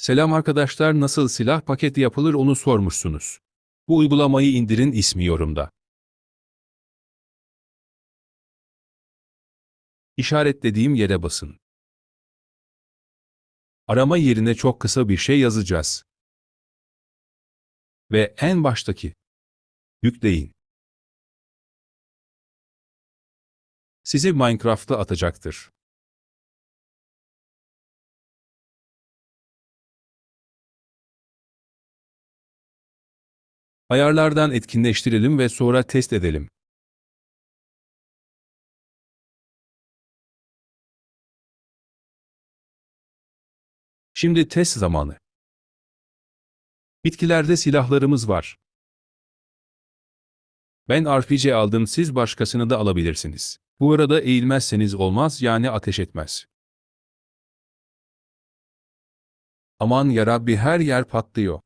Selam arkadaşlar nasıl silah paketi yapılır onu sormuşsunuz. Bu uygulamayı indirin ismi yorumda. İşaretlediğim yere basın. Arama yerine çok kısa bir şey yazacağız. Ve en baştaki yükleyin. Sizi Minecraft'a atacaktır. Ayarlardan etkinleştirelim ve sonra test edelim. Şimdi test zamanı. Bitkilerde silahlarımız var. Ben RPG aldım siz başkasını da alabilirsiniz. Bu arada eğilmezseniz olmaz yani ateş etmez. Aman yarabbi her yer patlıyor.